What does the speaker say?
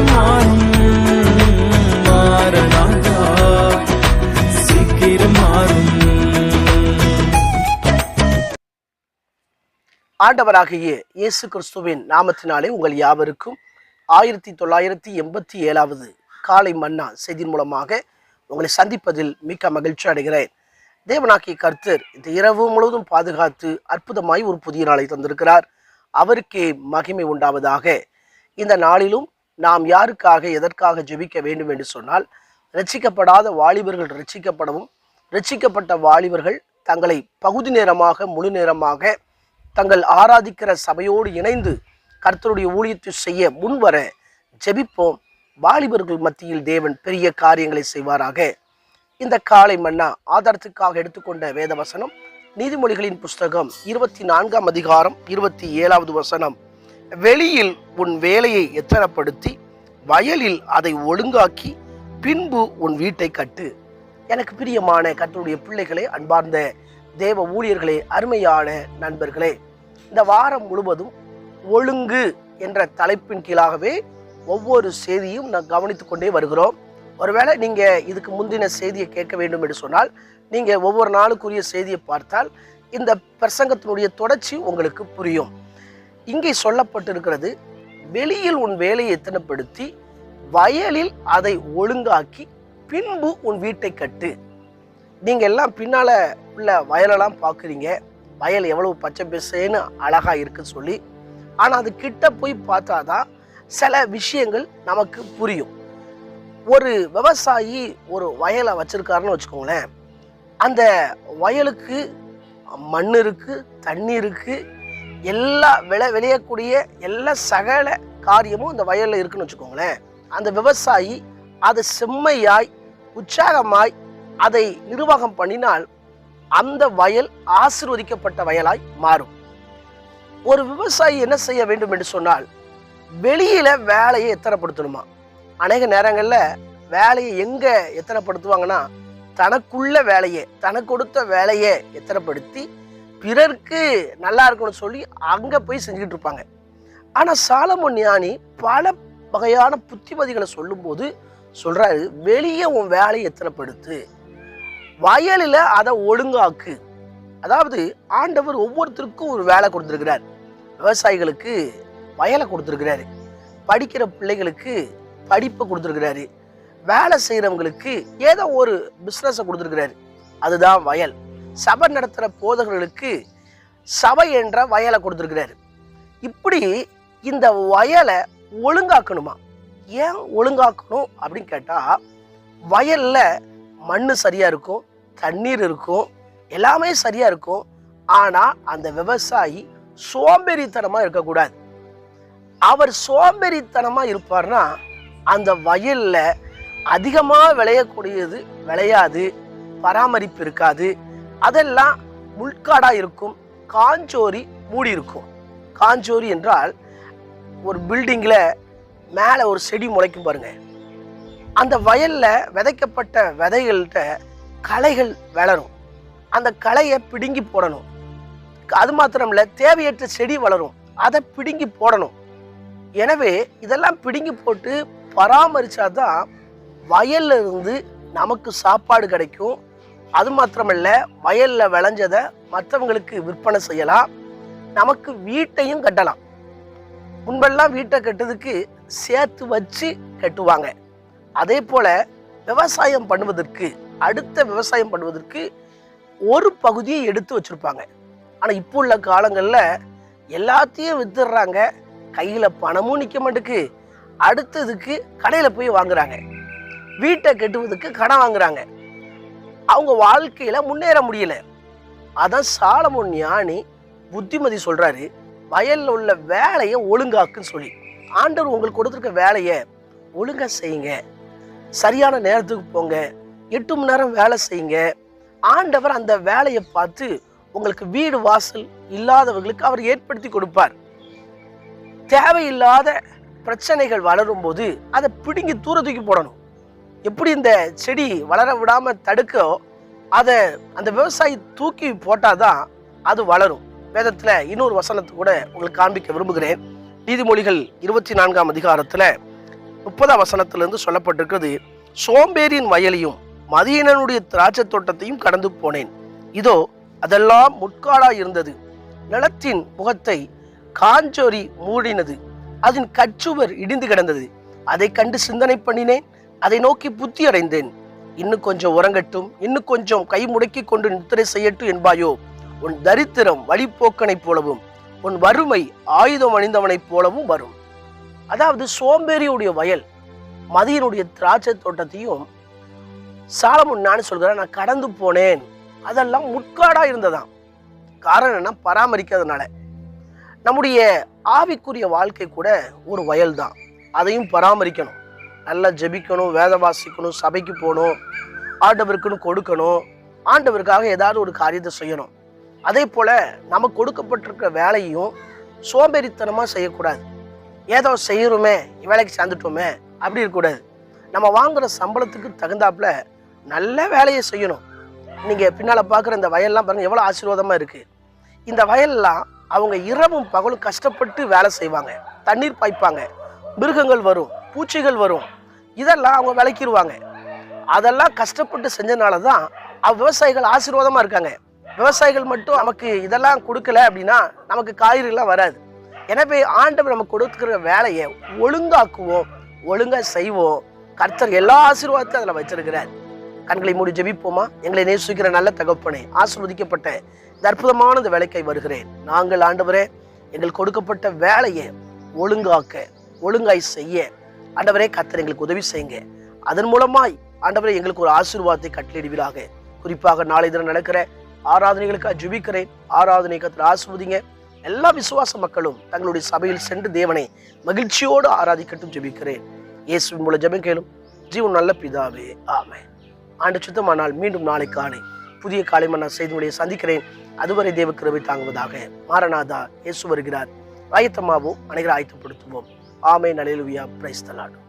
மாறும் மாறனாதா சீக்கிரம் மாறும். ஆண்டவராகிய இயேசு கிறிஸ்துவின் நாமத்தினாலே உங்கள் யாவருக்கும் ஆயிரத்தி தொள்ளாயிரத்தி எண்பத்தி ஏழாவது காலை மன்னா செய்தியின் மூலமாக உங்களை சந்திப்பதில் மிக்க மகிழ்ச்சி அடைகிறேன். தேவனாக்கிய கர்த்தர் இந்த இரவு முழுவதும் பாதுகாத்து அற்புதமாய் ஒரு புதிய நாளை தந்திருக்கிறார். அவருக்கே மகிமை உண்டாவதாக. இந்த நாளிலும் நாம் யாருக்காக எதற்காக ஜெபிக்க வேண்டும் என்று சொன்னால் ரட்சிக்கப்படாத வாலிபர்கள் ரட்சிக்கப்படவும் ரட்சிக்கப்பட்ட வாலிபர்கள் தங்களை பகுதி நேரமாக முழு நேரமாக தங்கள் ஆராதிக்கிற சபையோடு இணைந்து கர்த்தருடைய ஊழியத்தை செய்ய முன்வர ஜெபிப்போம். வாலிபர்கள் மத்தியில் தேவன் பெரிய காரியங்களை செய்வாராக. இந்த காலை மன்னா ஆதாரத்துக்காக எடுத்துக்கொண்ட வேத வசனம் நீதிமொழிகளின் புஸ்தகம் இருபத்தி நான்காம் அதிகாரம் இருபத்தி ஏழாவது வசனம். வெளியில் உன் வேலையை எத்தனப்படுத்தி வயலில் அதை ஒழுங்காக்கி பின்பு உன் வீட்டை கட்டு. எனக்கு பிரியமான கர்த்தருடைய பிள்ளைகளே அன்பார்ந்த தேவ ஊழியர்களே அருமையான நண்பர்களே இந்த வாரம் முழுவதும் ஒழுங்கு என்ற தலைப்பின் கீழாகவே ஒவ்வொரு செய்தியும் நான் கவனித்து கொண்டே வருகிறோம். ஒருவேளை நீங்கள் இதுக்கு முந்தின செய்தியை கேட்க வேண்டும் என்று சொன்னால் நீங்கள் ஒவ்வொரு நாளுக்குரிய செய்தியை பார்த்தால் இந்த பிரசங்கத்தினுடைய தொடர்ச்சி உங்களுக்கு புரியும். இங்கே சொல்லப்பட்டிருக்கிறது வெளியில் உன் வேலையை எத்தனைப்படுத்தி வயலில் அதை ஒழுங்காக்கி பின்பு உன் வீட்டை கட்டு. நீங்கள் எல்லாம் பின்னால் உள்ள வயலெல்லாம் பார்க்குறீங்க. வயல் எவ்வளவு பச்சை பசேன்னு அழகாக இருக்குன்னு சொல்லி. ஆனால் அது கிட்ட போய் பார்த்தா தான் சில விஷயங்கள் நமக்கு புரியும். ஒரு விவசாயி ஒரு வயலை வச்சுருக்காருன்னு வச்சுக்கோங்களேன். அந்த வயலுக்கு மண் இருக்குது தண்ணி இருக்குது எல்லா விளை விளையக்கூடிய எல்லா சகல காரியமும் இந்த வயலில் இருக்குன்னு வச்சுக்கோங்களேன். அந்த விவசாயி அதை செம்மையாய் உற்சாகமாய் அதை நிர்வாகம் பண்ணினால் அந்த வயல் ஆசிர்வதிக்கப்பட்ட வயலாய் மாறும். ஒரு விவசாயி என்ன செய்ய வேண்டும் என்று சொன்னால் வெளியில வேலையை எத்தனைப்படுத்தணுமா? அநேக நேரங்களில் வேலையை எங்க எத்தனைப்படுத்துவாங்கன்னா தனக்குள்ள வேலையை தனக்கு கொடுத்த வேலையை எத்தனைப்படுத்தி பிறருக்கு நல்லா இருக்கணும்னு சொல்லி அங்கே போய் செஞ்சுக்கிட்டு இருப்பாங்க. ஆனால் சாலமன் ஞானி பல வகையான புத்திமதிகளை சொல்லும்போது சொல்கிறாரு வெளியே உன் வேலையை எத்தனைப்படுத்து? வயலில் அதை ஒழுங்காக்கு. அதாவது ஆண்டவர் ஒவ்வொருத்தருக்கும் ஒரு வேலை கொடுத்துருக்கிறார். விவசாயிகளுக்கு வயலை கொடுத்துருக்கிறாரு. படிக்கிற பிள்ளைகளுக்கு படிப்பை கொடுத்துருக்கிறாரு. வேலை செய்கிறவங்களுக்கு ஏதோ ஒரு பிஸ்னஸை கொடுத்துருக்கிறாரு. அதுதான் வயல். சபை நடத்துகிற போதகர்களுக்கு சபை என்ற வயலை கொடுத்துருக்கிறாரு. இப்படி இந்த வயலை ஒழுங்காக்கணுமா? ஏன் ஒழுங்காக்கணும் அப்படின்னு கேட்டால் வயலில் மண் சரியாக இருக்கும் தண்ணீர் இருக்கும் எல்லாமே சரியாக இருக்கும். ஆனால் அந்த விவசாயி சோம்பேறித்தனமாக இருக்கக்கூடாது. அவர் சோம்பேறித்தனமாக இருப்பார்னா அந்த வயலில் அதிகமாக விளையக்கூடியது விளையாது பராமரிப்பு இருக்காது அதெல்லாம் முள்காடாக இருக்கும் காஞ்சோரி மூடி இருக்கும். காஞ்சோரி என்றால் ஒரு பில்டிங்கில் மேலே ஒரு செடி முளைக்கும் பாருங்க. அந்த வயலில் விதைக்கப்பட்ட விதைகள்கிட்ட களைகள் வளரும். அந்த களையை பிடுங்கி போடணும். அது மாத்திரம் இல்லை தேவையற்ற செடி வளரும். அதை பிடுங்கி போடணும். எனவே இதெல்லாம் பிடுங்கி போட்டு பராமரிச்சாதான் வயல்ல இருந்து நமக்கு சாப்பாடு கிடைக்கும் அது மாத்திரமல்ல வயலில் விளைஞ்சதை மற்றவங்களுக்கு விற்பனை செய்யலாம். நமக்கு வீட்டையும் கட்டலாம். முன்பெல்லாம் வீட்டை கட்டுறதுக்கு சேர்த்து வச்சு கட்டுவாங்க. அதே போல் விவசாயம் பண்ணுவதற்கு அடுத்த விவசாயம் பண்ணுவதற்கு ஒரு பகுதியை எடுத்து வச்சுருப்பாங்க. ஆனால் இப்போ உள்ள காலங்களில் எல்லாத்தையும் வித்துடுறாங்க. கையில் பணமும் நிற்க மாட்டுக்கு. அடுத்ததுக்கு கடையில் போய் வாங்குறாங்க. வீட்டை கட்டுவதற்கு கடன் வாங்குறாங்க. அவங்க வாழ்க்கையில் முன்னேற முடியல. அதான் சாலமோன் ஞானி புத்திமதி சொல்கிறாரு வயலில் உள்ள வேலையை ஒழுங்காக்குன்னு சொல்லி. ஆண்டவர் உங்களுக்கு கொடுத்துருக்க வேலையை ஒழுங்காக செய்யுங்க. சரியான நேரத்துக்கு போங்க. எட்டு மணி நேரம் வேலை செய்யுங்க. ஆண்டவர் அந்த வேலையை பார்த்து உங்களுக்கு வீடு வாசல் இல்லாதவர்களுக்கு அவர் ஏற்படுத்தி கொடுப்பார். தேவையில்லாத பிரச்சனைகள் வளரும் போது அதை பிடுங்கி தூர தூக்கி போடணும். எப்படி இந்த செடி வளர விடாமல் தடுக்கோ அதை அந்த விவசாயி தூக்கி போட்டால் தான் அது வளரும். வேதத்தில் இன்னொரு வசனத்தை கூட உங்களுக்கு காண்பிக்க விரும்புகிறேன். நீதிமொழிகள் இருபத்தி நான்காம் அதிகாரத்தில் முப்பதாம் வசனத்திலிருந்து சொல்லப்பட்டிருக்கிறது சோம்பேறியின் வயலையும் மதியனனுடைய திராட்சை தோட்டத்தையும் கடந்து போனேன். இதோ அதெல்லாம் முட்காடாக இருந்தது. நிலத்தின் முகத்தை காஞ்சோரி மூடினது. அதன் கச்சுவர் இடிந்து கிடந்தது. அதை கண்டு சிந்தனை பண்ணினேன். அதை நோக்கி புத்தி அடைந்தேன். இன்னும் கொஞ்சம் உறங்கட்டும் இன்னும் கொஞ்சம் கை முடக்கி கொண்டு நித்திரை செய்யட்டும் என்பாயோ உன் தரித்திரம் வழிப்போக்கனைப் போலவும் உன் வறுமை ஆயுதம் அணிந்தவனைப் போலவும் வரும். அதாவது சோம்பேறியுடைய வயல் மதியனுடைய திராட்சை தோட்டத்தையும் சாலமுன் நான் சொல்கிறேன் நான் கடந்து போனேன். அதெல்லாம் முட்காடாக இருந்ததாம். காரணம் என்ன பராமரிக்காதனால. நம்முடைய ஆவிக்குரிய வாழ்க்கை கூட ஒரு வயல் தான் அதையும் பராமரிக்கணும். நல்லா ஜெபிக்கணும் வேத வாசிக்கணும் சபைக்கு போகணும் ஆண்டவருக்குன்னு கொடுக்கணும் ஆண்டவருக்காக ஏதாவது ஒரு காரியத்தை செய்யணும். அதே போல் நமக்கு கொடுக்கப்பட்டிருக்கிற வேலையும் சோம்பேறித்தனமாக செய்யக்கூடாது. ஏதோ செய்கிறோமே வேலைக்கு சேர்ந்துட்டோமே அப்படி இருக்கக்கூடாது. நம்ம வாங்குகிற சம்பளத்துக்கு தகுந்தாப்புல நல்ல வேலையை செய்யணும். நீங்கள் பின்னால் பார்க்குற இந்த வயல்லாம் பாருங்கள் எவ்வளோ ஆசீர்வாதமாக இருக்குது இந்த வயல்லாம் அவங்க இரவும் பகலும் கஷ்டப்பட்டு வேலை செய்வாங்க. தண்ணீர் பாய்ப்பாங்க. மிருகங்கள் வரும் பூச்சிகள் வரும். இதெல்லாம் அவங்க விளக்கிடுவாங்க. அதெல்லாம் கஷ்டப்பட்டு செஞ்சனால தான் விவசாயிகள் ஆசீர்வாதமாக இருக்காங்க. விவசாயிகள் மட்டும் நமக்கு இதெல்லாம் கொடுக்கல அப்படின்னா நமக்கு காய்கறிலாம் வராது. எனவே ஆண்டவர் நம்ம கொடுக்குற வேலையை ஒழுங்காக்குவோம் ஒழுங்காக செய்வோம். கர்த்தர் எல்லா ஆசீர்வாதத்தையும் அதில் வச்சிருக்கிறார். கண்களை மூடி ஜெபிப்போமா? எங்களை நேசிக்கிற நல்ல தகப்பனை ஆசிர்வதிக்கப்பட்ட இந்த அற்புதமான இந்த வேலைக்கை வருகிறேன். நாங்கள் ஆண்டவரே எங்களுக்கு கொடுக்கப்பட்ட வேலையை ஒழுங்காக்க ஒழுங்காய் செய்ய ஆண்டவரே கத்தர் எங்களுக்கு உதவி செய்யுங்க. அதன் மூலமாய் ஆண்டவரே எங்களுக்கு ஒரு ஆசீர்வாதத்தை கட்டளிடுவீராக குறிப்பாக நாளை தினம் நடக்கிற ஆராதனைகளுக்காக ஜுபிக்கிறேன். ஆராதனை கத்திர ஆசிர்வதிங்க. எல்லா விசுவாச மக்களும் தங்களுடைய சபையில் சென்று தேவனை மகிழ்ச்சியோடு ஆராதிக்கட்டும் ஜெபிக்கிறேன். இயேசுவின் மூலம் ஜெபம் கேளும். ஜீவன் நல்ல பிதாவே. ஆமே ஆண்டு சுத்தமானால் மீண்டும் நாளை காலை புதிய காலை நான் செய்து முடிய சந்திக்கிறேன். அதுவரை தேவ கிருவை தாங்குவதாக மாரநாதா இயேசு வருகிறார். ஆயத்தமாவோம் அனைவரை ஆயத்தப்படுத்துவோம். ఆమె నలిలువియ ప్రైస్తలాడు